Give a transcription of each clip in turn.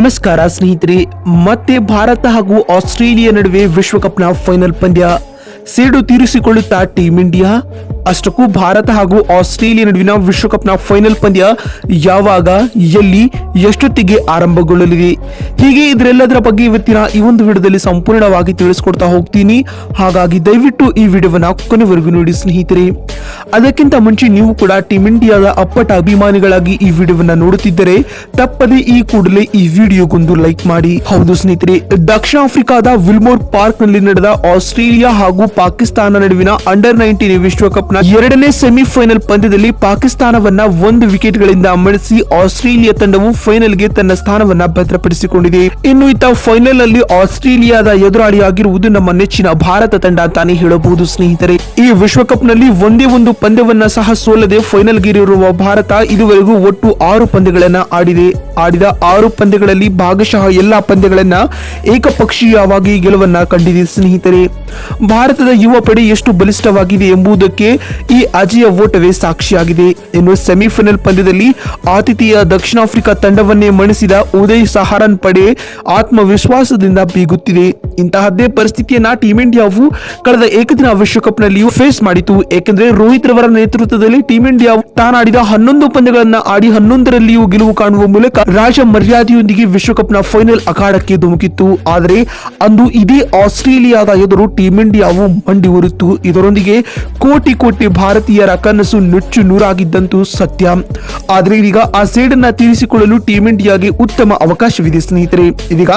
ನಮಸ್ಕಾರ ಸ್ನೇಹಿತರೆ ಮತ್ತೆ ಭಾರತ ಹಾಗೂ ಆಸ್ಟ್ರೇಲಿಯಾ ನಡುವೆ ವಿಶ್ವಕಪ್ನ ಫೈನಲ್ ಪಂದ್ಯ ಸೇಡು ತೀರಿಸಿಕೊಳ್ಳುತ್ತಾ ಟೀಂ ಇಂಡಿಯಾ ಅಷ್ಟಕ್ಕೂ ಭಾರತ ಹಾಗೂ ಆಸ್ಟ್ರೇಲಿಯಾ ನಡುವಿನ ವಿಶ್ವಕಪ್ನ ಫೈನಲ್ ಪಂದ್ಯ ಯಾವಾಗ, ಎಲ್ಲಿ, ಎಷ್ಟೊತ್ತಿಗೆ ಆರಂಭಗೊಳ್ಳಲಿದೆ? ಹೀಗೆ ಇದರೆಲ್ಲದರ ಬಗ್ಗೆ ಇವತ್ತಿನ ಈ ಒಂದು ವಿಡಿಯೋದಲ್ಲಿ ಸಂಪೂರ್ಣವಾಗಿ ತಿಳಿಸ್ಕೊಡ್ತಾ ಹೋಗ್ತೀನಿ. ಹಾಗಾಗಿ ದಯವಿಟ್ಟು ಈ ವಿಡಿಯೋವನ್ನು ಕೊನೆವರೆಗೂ ನೋಡಿ ಸ್ನೇಹಿತರೆ. ಅದಕ್ಕಿಂತ ಮುಂಚೆ ನೀವು ಕೂಡ ಟೀಮ್ ಇಂಡಿಯಾದ ಅಪ್ಪಟ ಅಭಿಮಾನಿಗಳಾಗಿ ಈ ವಿಡಿಯೋವನ್ನು ನೋಡುತ್ತಿದ್ದರೆ, ತಪ್ಪದೆ ಈ ಕೂಡಲೇ ಈ ವಿಡಿಯೋಗೊಂದು ಲೈಕ್ ಮಾಡಿ. ಹೌದು ಸ್ನೇಹಿತರೆ ದಕ್ಷಿಣ ಆಫ್ರಿಕಾದ ವಿಲ್ಮೋರ್ ಪಾರ್ಕ್ನಲ್ಲಿ ನಡೆದ ಆಸ್ಟ್ರೇಲಿಯಾ ಹಾಗೂ ಪಾಕಿಸ್ತಾನ ನಡುವಿನ ಅಂಡರ್ ನೈನ್ಟೀನ್ ವಿಶ್ವಕಪ್ನ ಎರಡನೇ ಸೆಮಿಫೈನಲ್ ಪಂದ್ಯದಲ್ಲಿ ಪಾಕಿಸ್ತಾನವನ್ನ ಒಂದು ವಿಕೆಟ್ ಗಳಿಂದ ಮಣಿಸಿ ಆಸ್ಟ್ರೇಲಿಯಾ ತಂಡವು ಫೈನಲ್ಗೆ ತನ್ನ ಸ್ಥಾನವನ್ನ ಭದ್ರಪಡಿಸಿಕೊಂಡಿದೆ. ಇನ್ನು ಇತ್ತ ಫೈನಲ್ ಅಲ್ಲಿ ಆಸ್ಟ್ರೇಲಿಯಾದ ಎದುರಾಳಿಯಾಗಿರುವುದು ನಮ್ಮ ನೆಚ್ಚಿನ ಭಾರತ ತಂಡ ಅಂತಾನೆ ಹೇಳಬಹುದು ಸ್ನೇಹಿತರೆ. ಈ ವಿಶ್ವಕಪ್ನಲ್ಲಿ ಒಂದೇ ಒಂದು ಪಂದ್ಯವನ್ನ ಸಹ ಸೋಲದೆ ಫೈನಲ್ ಫೈನಲ್ಗೇರಿರುವ ಭಾರತ ಇದುವರೆಗೂ ಒಟ್ಟು ಆರು ಪಂದ್ಯಗಳನ್ನ ಆಡಿದೆ. ಆಡಿದ ಆರು ಪಂದ್ಯಗಳಲ್ಲಿ ಭಾಗಶಃ ಎಲ್ಲಾ ಪಂದ್ಯಗಳನ್ನ ಏಕಪಕ್ಷೀಯವಾಗಿ ಗೆಲುವನ್ನ ಕಂಡಿದೆ ಸ್ನೇಹಿತರೆ. ಭಾರತದ ಯುವ ಪಡೆ ಎಷ್ಟು ಬಲಿಷ್ಠವಾಗಿದೆ ಎಂಬುದಕ್ಕೆ ಈ ಅಜಿಯ ಓಟವೇ ಸಾಕ್ಷಿಯಾಗಿದೆ ಇನ್ನು ಸೆಮಿಫೈನಲ್ ಪಂದ್ಯದಲ್ಲಿ ಆತಿಥೇಯ ದಕ್ಷಿಣ ಆಫ್ರಿಕಾ ತಂಡವನ್ನೇ ಮಣಿಸಿದ ಉದಯ್ ಸಹಾರನ್ ಪಡೆ ಆತ್ಮವಿಶ್ವಾಸದಿಂದ ಬೀಗುತ್ತಿದೆ. ಇಂತಹದ್ದೇ ಪರಿಸ್ಥಿತಿಯನ್ನ ಟೀಮ್ ಇಂಡಿಯಾವು ಕಳೆದ ಏಕದಿನ ವಿಶ್ವಕಪ್ನಲ್ಲಿಯೂ ಫೇಸ್ ಮಾಡಿತು. ಏಕೆಂದ್ರೆ ರೋಹಿತ್ ರವರ ನೇತೃತ್ವದಲ್ಲಿ ಟೀಂ ಇಂಡಿಯಾ ತಾನಾಡಿದ ಹನ್ನೊಂದು ಪಂದ್ಯಗಳನ್ನ ಆಡಿ ಹನ್ನೊಂದರಲ್ಲಿಯೂ ಗೆಲುವು ಕಾಣುವ ಮೂಲಕ ರಾಜ ಮರ್ಯಾದೆಯೊಂದಿಗೆ ವಿಶ್ವಕಪ್ನ ಫೈನಲ್ ಅಖಾಡಕ್ಕೆ ಧುಮುಕಿತ್ತು. ಆದರೆ ಅಂದು ಇದೇ ಆಸ್ಟ್ರೇಲಿಯಾದ ಎದುರು ಟೀಂ ಇಂಡಿಯಾವು ಮಂಡಿ ಉರಿತು. ಇದರೊಂದಿಗೆ ಕೋಟಿ ಕೋಟಿ ಭಾರತೀಯರ ಕನಸು ನುಚ್ಚು ನೂರಾಗಿದ್ದಂತೂ ಸತ್ಯ. ಆದರೆ ಇದೀಗ ಆ ಸೇಡನ್ನ ತೀರಿಸಿಕೊಳ್ಳಲು ಟೀಂ ಇಂಡಿಯಾಗೆ ಉತ್ತಮ ಅವಕಾಶವಿದೆ ಸ್ನೇಹಿತರೆ. ಇದೀಗ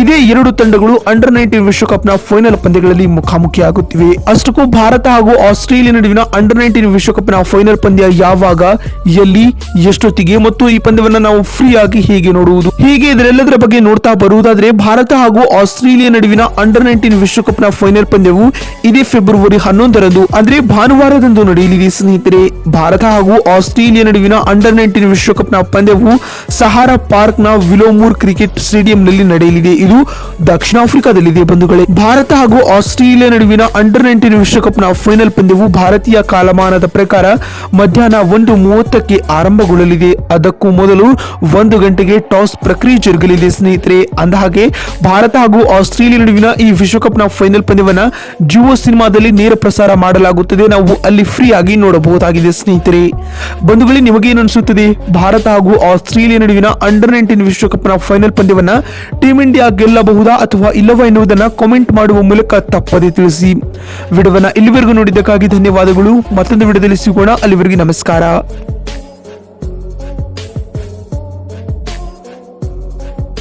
ಇದೇ ಎರಡು ತಂಡಗಳು ಅಂಡರ್ ನೈನ್ಟೀನ್ ವಿಶ್ವಕಪ್ನ ಫೈನಲ್ ಪಂದ್ಯಗಳಲ್ಲಿ ಮುಖಾಮುಖಿಯಾಗುತ್ತಿವೆ. ಅಷ್ಟಕ್ಕೂ ಭಾರತ ಹಾಗೂ ಆಸ್ಟ್ರೇಲಿಯಾ ನಡುವಿನ ಅಂಡರ್ ನೈನ್ಟೀನ್ ವಿಶ್ವಕಪ್ನ ಫೈನಲ್ ಪಂದ್ಯ ಯಾವಾಗ, ಎಲ್ಲಿ, ಎಷ್ಟೊತ್ತಿಗೆ ಮತ್ತು ಈ ಪಂದ್ಯವನ್ನು ನಾವು ಫ್ರೀ ಆಗಿ ಹೇಗೆ ನೋಡುವುದು? ಹೀಗೆ ಇದರೆಲ್ಲದರ ಬಗ್ಗೆ ನೋಡ್ತಾ ಬರುವುದಾದ್ರೆ ಭಾರತ ಹಾಗೂ ಆಸ್ಟ್ರೇಲಿಯಾ ನಡುವಿನ ಅಂಡರ್ ನೈನ್ಟೀನ್ ವಿಶ್ವಕಪ್ನ ಫೈನಲ್ ಪಂದ್ಯವು ಇದೇ ಫೆಬ್ರವರಿ ಹನ್ನೊಂದರಂದು, ಅಂದ್ರೆ ಭಾನುವಾರದಂದು ನಡೆಯಲಿದೆ ಸ್ನೇಹಿತರೆ. ಭಾರತ ಹಾಗೂ ಆಸ್ಟ್ರೇಲಿಯಾ ನಡುವಿನ ಅಂಡರ್ ನೈನ್ಟೀನ್ ವಿಶ್ವಕಪ್ನ ಪಂದ್ಯವು ಸಹಾರಾ ಪಾರ್ಕ್ನ ವಿಲೋಮೂರ್ ಕ್ರಿಕೆಟ್ ಸ್ಟೇಡಿಯಂನಲ್ಲಿ ನಡೆಯಲಿದೆ. ಇದು ದಕ್ಷಿಣ ಆಫ್ರಿಕಾದಲ್ಲಿದೆ ಬಂಧುಗಳೇ? ಭಾರತ ಹಾಗೂ ಆಸ್ಟ್ರೇಲಿಯಾ ನಡುವಿನ ಅಂಡರ್ ನೈನ್ಟೀನ್ನ ಫೈನಲ್ ಪಂದ್ಯವು ಭಾರತೀಯ ಕಾಲಮಾನದ ಪ್ರಕಾರ ಮಧ್ಯಾಹ್ನ ಒಂದು ಮೂವತ್ತಕ್ಕೆ ಆರಂಭಗೊಳ್ಳಲಿದೆ. ಅದಕ್ಕೂ ಮೊದಲು ಒಂದು ಗಂಟೆಗೆ ಟಾಸ್ ಪ್ರಕ್ರಿಯೆ ಜರುಗಲಿದೆ ಸ್ನೇಹಿತರೆ. ಅಂದಹಾಗೆ ಭಾರತ ಹಾಗೂ ಆಸ್ಟ್ರೇಲಿಯಾ ನಡುವಿನ ಈ ವಿಶ್ವಕಪ್ನ ಫೈನಲ್ ಪಂದ್ಯವನ್ನ ಜಿಯೋ ಸಿನಿಮಾದಲ್ಲಿ ನೇರ ಪ್ರಸಾರ ಮಾಡಲಾಗುತ್ತದೆ. ನಾವು ಅಲ್ಲಿ ಫ್ರೀ ಆಗಿ ನೋಡಬಹುದಾಗಿದೆ ಸ್ನೇಹಿತರೆ. ಬಂಧುಗಳೇ ನಿಮಗೇನು ಅನಿಸುತ್ತದೆ? ಭಾರತ ಹಾಗೂ ಆಸ್ಟ್ರೇಲಿಯಾ ನಡುವಿನ ಅಂಡರ್ ನೈನ್ಟೀನ್ನ ಫೈನಲ್ ಪಂದ್ಯವನ್ನ ಟೀಂ ಇಂಡಿಯಾ ಗೆಲ್ಲಬಹುದಾ ಅಥವಾ ಇಲ್ಲವಾ ಎನ್ನುವುದನ್ನ ಕಾಮೆಂಟ್ ಮಾಡುವ ಮೂಲಕ ತಪ್ಪದೆ ತಿಳಿಸಿ. ವಿಡಿಯೋವನ್ನು ಇಲ್ಲಿವರೆಗೂ ನೋಡಿದ್ದಕ್ಕಾಗಿ ಧನ್ಯವಾದಗಳು. ಮತ್ತೊಂದು ವಿಡಿಯೋದಲ್ಲಿ ಸಿಗೋಣ. ಅಲ್ಲಿವರೆಗೆ ನಮಸ್ಕಾರ.